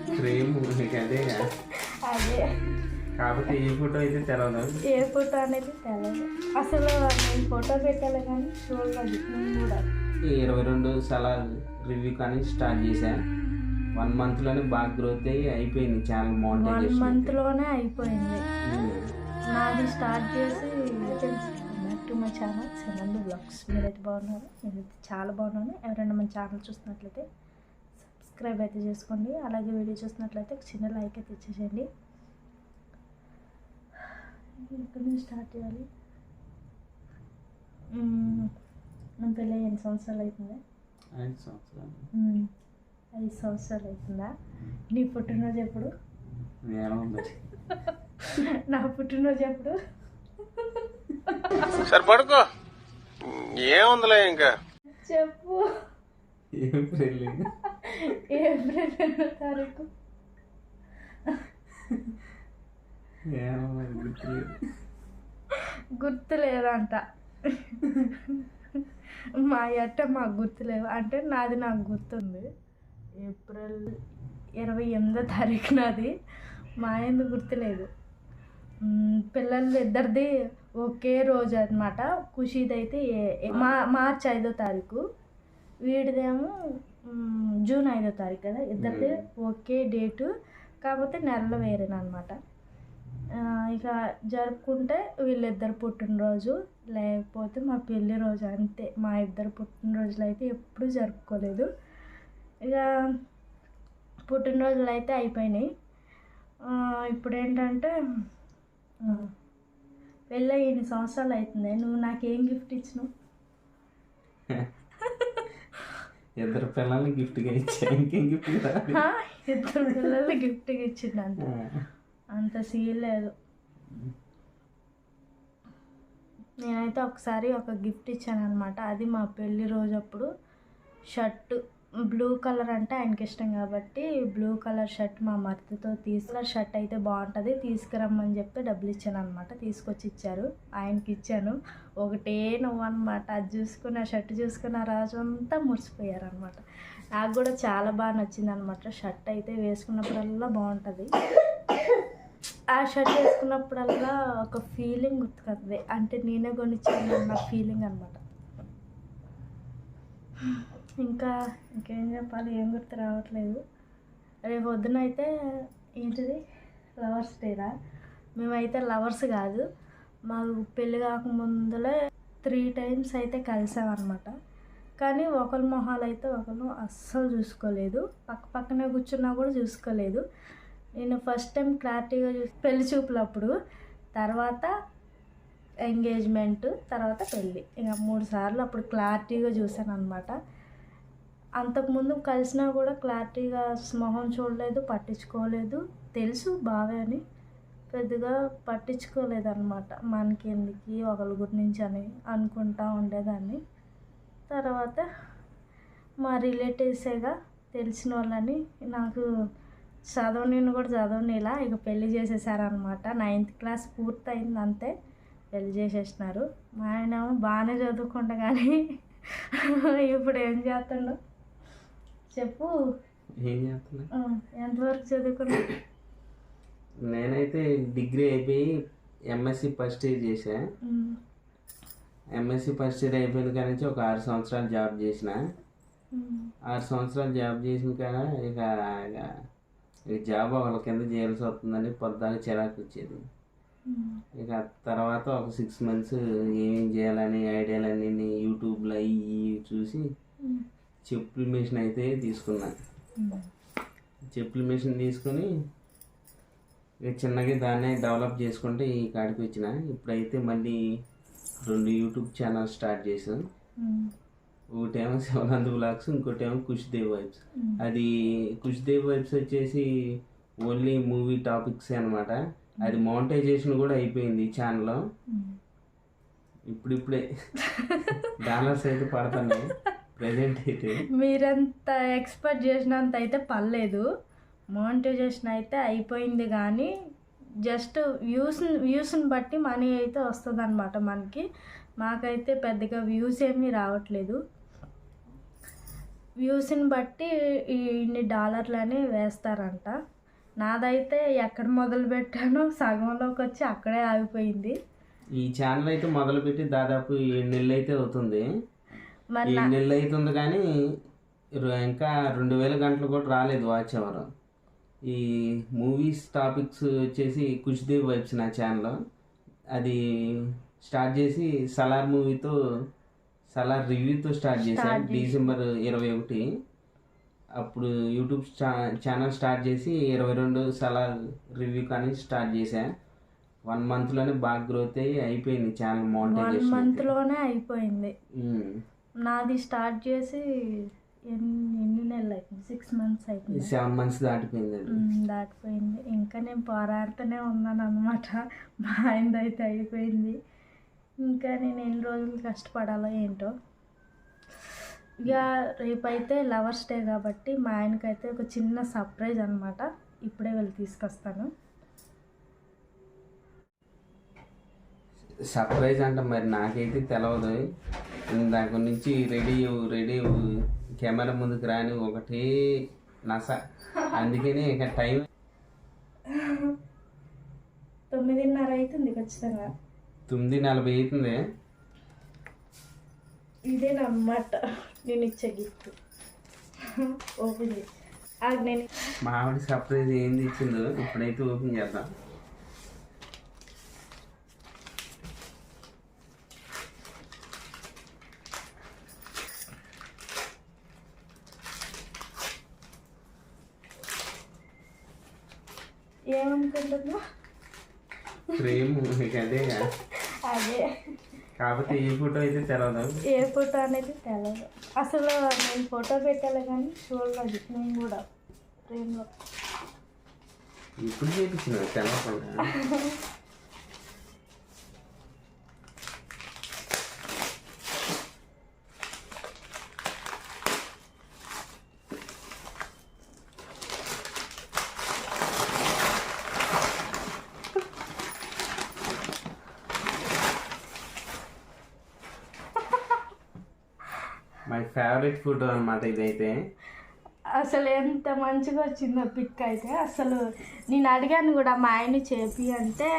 నీకు అదే అదే. కాకపోతే ఏ ఫోటో అయితే తెలవదు? ఏ ఫోటో అనేది తెలియదు అసలు నేను ఫోటో పెట్టాలి కానీ చూడలేదు నేను కూడా. ఈ ఇరవై రెండు సలాలు రివ్యూ కానీ స్టార్ట్ చేశా. వన్ మంత్లోనే బాగా గ్రోత్ అయ్యి అయిపోయింది ఛానల్ వన్ మౌంటైజేషన్ మంత్లోనే అయిపోయింది. నాది స్టార్ట్ చేసి to my channel seven blogs మీరైతే బాగున్నారు? నేనైతే చాలా బాగున్నాను ఎవరైనా మన ఛానల్ చూస్తున్నట్లయితే సబ్స్క్రైబ్ అయితే చేసుకోండి. అలాగే వీడియో చూస్తున్నట్లయితే ఒక చిన్న లైక్ అయితే ఇచ్చేసేయండి. ఎక్కడి నుంచి స్టార్ట్ చేయాలి. నా పెళ్ళి ఎన్ని సంవత్సరాలు అవుతుంది? ఐదు సంవత్సరాలు. ఐదు సంవత్సరాలు అవుతుందా? నీ పుట్టినరోజు ఎప్పుడు? నా పుట్టినరోజు ఎప్పుడు? సరే పడుకో. ఏముందిలే ఇంకా? చెప్పు. ఏప్రిల్ ఏప్రిల్ ఎన్నో తారీఖు. లేదంట మా అట్ట మాకు గుర్తులేవు అంటే నాది నాకు గుర్తుంది. ఏప్రిల్ ఇరవై ఎనిమిదో తారీఖు నాది. మా ఎందుకు గుర్తులేదు. పిల్లలు ఇద్దరిది ఒకే రోజు అనమాట ఖుషీది అయితే ఏ- ఏ- మా మార్చ్ ఐదో తారీఖు. వీడిదేమో జూన్ ఐదో తారీఖు కదా? ఇద్దరిది ఒకే డేటు. కాకపోతే నెలలో వేరేనమాట ఇక జరుపుకుంటే వీళ్ళిద్దరు పుట్టినరోజు లేకపోతే మా పెళ్ళి రోజు అంతే. మా ఇద్దరు పుట్టినరోజులు అయితే ఎప్పుడూ జరుపుకోలేదు. ఇక పుట్టినరోజులు అయితే అయిపోయినాయి ఇప్పుడు ఏంటంటే పెళ్ళి ఎన్ని సంవత్సరాలు అవుతుంది నువ్వు నాకేం గిఫ్ట్ ఇచ్చినావు? ఇద్దరు పిల్లల్ని గిఫ్ట్గా ఇచ్చా ఇంకేం గిఫ్ట్ ఇద్దరు పిల్లలు గిఫ్ట్గా ఇచ్చిండంట అంత. సీన్ లేదు. నేనైతే ఒకసారి ఒక గిఫ్ట్ ఇచ్చాను అనమాట అది మా పెళ్ళి రోజు అప్పుడు షర్ట్. బ్లూ కలర్ అంటే ఆయనకి ఇష్టం కాబట్టి బ్లూ కలర్ షర్ట్ మా మర్తితో తీసుకున్న షర్ట్ అయితే బాగుంటుంది తీసుకురమ్మని చెప్తే డబ్బులు ఇచ్చాను అనమాట తీసుకొచ్చి ఇచ్చారు. ఆయనకి ఇచ్చాను. ఒకటే నువ్వు అనమాట అది చూసుకున్న ఆ షర్ట్ చూసుకున్న ఆ రోజు అంతా మురిసిపోయారు అనమాట నాకు కూడా చాలా బాగా నచ్చింది అనమాట షర్ట్ అయితే వేసుకున్నప్పుడల్లా బాగుంటుంది. ఆ షర్ట్ వేసుకున్నప్పుడల్లా ఒక ఫీలింగ్ గుర్తుకొస్తుంది. అంటే నేనే కొనిచ్చాను అన్న ఫీలింగ్ అనమాట ఇంకా ఇంకేం చెప్పాలి? ఏం గుర్తు రావట్లేదు. రేపు పొద్దున అయితే ఏంటిది? లవర్స్ డేరా మేమైతే లవర్స్ కాదు. మాకు పెళ్ళి కాకముందులే త్రీ టైమ్స్ అయితే కలిసామన్నమాట. కానీ ఒకరి మొహాలు అయితే ఒకరు అస్సలు చూసుకోలేదు. పక్క పక్కనే కూర్చున్నా కూడా చూసుకోలేదు. నేను ఫస్ట్ టైం క్లారిటీగా చూసి పెళ్ళి చూపులప్పుడు తర్వాత ఎంగేజ్మెంట్ తర్వాత పెళ్ళి. ఇక మూడు సార్లు అప్పుడు క్లారిటీగా చూశాను అనమాట అంతకుముందు కలిసినా కూడా క్లారిటీగా మొహం చూడలేదు పట్టించుకోలేదు. తెలుసు బాగా అని. పెద్దగా పట్టించుకోలేదన్నమాట. మనకి ఎందుకు ఒకరి గురించి అని అనుకుంటా ఉండేదాన్ని. తర్వాత మా రిలేటివ్సేగా తెలిసిన వాళ్ళని నాకు చదవని కూడా చదవనిలా ఇక పెళ్ళి చేసేసారనమాట నైన్త్ క్లాస్ పూర్తయింది అంతే పెళ్ళి చేసేసినారు. మా ఆయన బాగానే చదువుకుంటా కానీ ఇప్పుడు ఏం చేస్తుండో చెప్పు. ఏం చేస్తున్నా? ఎంతవరకు చదువుకున్నా నేనైతే డిగ్రీ అయిపోయి ఎంఎస్సి ఫస్ట్ ఇయర్ చేసా ఎంఎస్సి ఫస్ట్ ఇయర్ అయిపోయిన కాడ నుంచి ఒక ఆరు సంవత్సరాలు జాబ్ చేసిన ఆరు సంవత్సరాలు జాబ్ చేసిన కాడ ఇక ఇక జాబ్ వాళ్ళ కింద చేయాల్సి వస్తుందని పొద్దుగా చిరాకు వచ్చేది. ఇక తర్వాత ఒక సిక్స్ మంత్స్ ఏమేం చేయాలని ఐడియాలన్నీ యూట్యూబ్లో అవి చూసి చెప్పుల మిషన్ అయితే తీసుకున్నా. చెప్పుల మిషన్ తీసుకొని ఇక చిన్నగా దాన్నే డెవలప్ చేసుకుంటే ఈ కాడికి వచ్చిన. ఇప్పుడైతే మళ్ళీ రెండు యూట్యూబ్ ఛానల్ స్టార్ట్ చేసాం ఉమ్, ఒకటేమో శివనంద్ బ్లాగ్స్ ఇంకోటేమో కుష్దేవ్ వైబ్స్. అది కుష్దేవ్ వైబ్స్ వచ్చేసి ఓన్లీ మూవీ టాపిక్స్ అనమాట అది మౌంటైజేషన్ కూడా అయిపోయింది ఈ ఛానల్లో. ఇప్పుడిప్పుడే. డాలర్స్ అయితే పడుతున్నాయి అయితే. మీరంత ఎక్స్పెక్ట్ చేసినంత అయితే పర్లేదు. మోనిటైజేషన్ అయితే అయిపోయింది కానీ జస్ట్ వ్యూస్ వ్యూస్ని బట్టి మనీ అయితే వస్తుంది అనమాట మనకి. మాకైతే పెద్దగా వ్యూస్ ఏమీ రావట్లేదు. వ్యూస్ని బట్టి ఇన్ని డాలర్లని వేస్తారంట. నాదైతే ఎక్కడ మొదలు పెట్టానో సగంలోకి వచ్చి అక్కడే ఆగిపోయింది. ఈ ఛానల్ అయితే మొదలుపెట్టి దాదాపు ఏడు నెలలు అయితే అవుతుంది. ఏడు నెలలు అవుతుంది కానీ ఇంకా రెండు వేల గంటలు కూడా రాలేదు వాచ్ అవర్ ఈ మూవీస్ టాపిక్స్ వచ్చేసి కుష్దేవ్ వైబ్స్ నా ఛానల్ అది స్టార్ట్ చేసి సలార్ మూవీతో సలార్ రివ్యూతో స్టార్ట్ చేశాను. డిసెంబర్ ఇరవై ఒకటి. అప్పుడు యూట్యూబ్ ఛానల్ స్టార్ట్ చేసి ఇరవై రెండు సలార్ రివ్యూ కానీ స్టార్ట్ చేశా. వన్ మంత్లోనే బాగా గ్రోత్ అయ్యి అయిపోయింది ఛానల్ మౌంటైజేషన్ మంత్లోనే అయిపోయింది. నాది స్టార్ట్ చేసి ఎన్ని ఎన్ని నెలలు అయిపోయింది సిక్స్ మంత్స్ అయిపోయింది సెవెన్ మంత్స్ దాటిపోయింది దాటిపోయింది. ఇంకా నేను పోరాడుతూనే ఉన్నాను అనమాట మా ఆయనది అయితే అయిపోయింది. ఇంకా నేను ఎన్ని రోజులు కష్టపడాలో ఏంటో. ఇక రేపైతే లవర్స్ డే కాబట్టి మా ఆయనకైతే ఒక చిన్న సర్ప్రైజ్ అనమాట ఇప్పుడే వెళ్ళి తీసుకొస్తాను. సర్ప్రైజ్ అంటే మరి నాకైతే తెలవదు ఇందాక నుంచి రెడీ రెడీ కెమెరా ముందుకు రాని ఒకటే నస. అందుకని ఇక టైం తొమ్మిదిన్నర అవుతుంది ఖచ్చితంగా. తొమ్మిది నలభై అవుతుంది ఇదేనమాట నేను ఇచ్చే గిఫ్ట్ ఓపెన్ చేసి నేను మా ఆవిడ సర్ప్రైజ్ ఏంది ఇచ్చిందో? ఇప్పుడైతే ఓపెన్ చేద్దాం. ఫ్రేమ్ అదే అదే. కాకపోతే ఏ ఫోటో అయితే తెలవదు? ఏ ఫోటో అనేది తెలియదు అసలు నేను ఫోటో పెట్టాలి కానీ చూడలేదు నేను కూడా ఫ్రేమ్లో ఇప్పుడు చేపించిన తెలవకుండా. మై ఫేవరెట్ ఫోటో అన్నమాట ఇదైతే. అసలు ఎంత మంచిగా వచ్చిందో పిక్ అయితే. అసలు నేను అడిగాను కూడా మా ఆయన్ని చేపి అంటే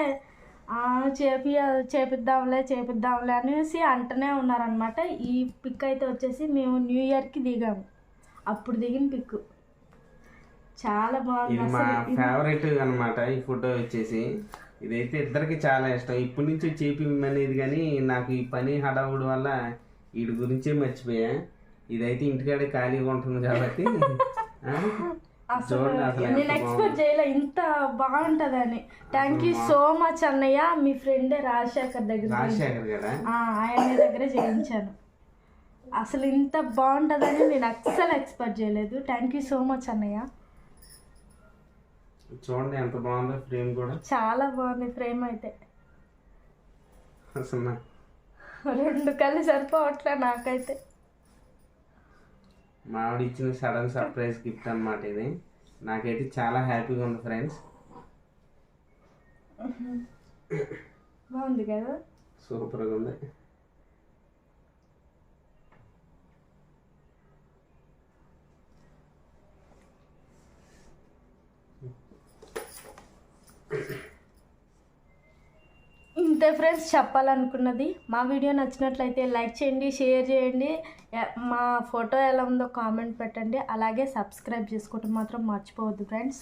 "ఆ, చేపి చేపిద్దాంలే చేపిద్దాంలే అనేసి అంటూనే ఉన్నారనమాట ఈ పిక్ అయితే వచ్చేసి మేము న్యూ ఇయర్కి దిగాము అప్పుడు దిగిన పిక్. చాలా బాగుంది మా ఫేవరెట్ అన్నమాట ఈ ఫోటో వచ్చేసి. ఇదైతే ఇద్దరికి చాలా ఇష్టం. ఇప్పటి నుంచి చేపిమనేది కానీ నాకు ఈ పని హడావుడి వల్ల వీడి గురించే మర్చిపోయా. ఇదైతే ఇంటికాడే ఖాళీగా ఉంటుంది కాబట్టి అసలు నేను ఎక్స్పెక్ట్ చేయలే ఇంత బాగుంటుందని. థ్యాంక్ యూ సో మచ్ అన్నయ్య. మీ ఫ్రెండ్ రాజశేఖర్ దగ్గర ఆయన దగ్గర చేయించాను. అసలు ఇంత బాగుంటుందని నేను అస్సలు ఎక్స్పెక్ట్ చేయలేదు. థ్యాంక్ యూ సో మచ్ అన్నయ్య. చూడండి ఎంత బాగుందో ఫ్రేమ్ కూడా. చాలా బాగుంది ఫ్రేమ్ అయితే. అసలు రెండు కళ్ళు సరిపోవట్లే నాకైతే. మా ఆవిడ ఇచ్చిన సడన్ సర్ప్రైజ్ గిఫ్ట్ అన్నమాట ఇది. నాకైతే చాలా హ్యాపీగా ఉంది ఫ్రెండ్స్. బాగుంది కదా? సూపర్గా ఉంది. ఇంతే ఫ్రెండ్స్ చెప్పాలనుకున్నది. మా వీడియో నచ్చినట్లయితే లైక్ చేయండి షేర్ చేయండి. మా ఫోటో ఎలా ఉందో కామెంట్ పెట్టండి. అలాగే సబ్స్క్రైబ్ చేసుకోవటం మాత్రం మర్చిపోవద్దు ఫ్రెండ్స్.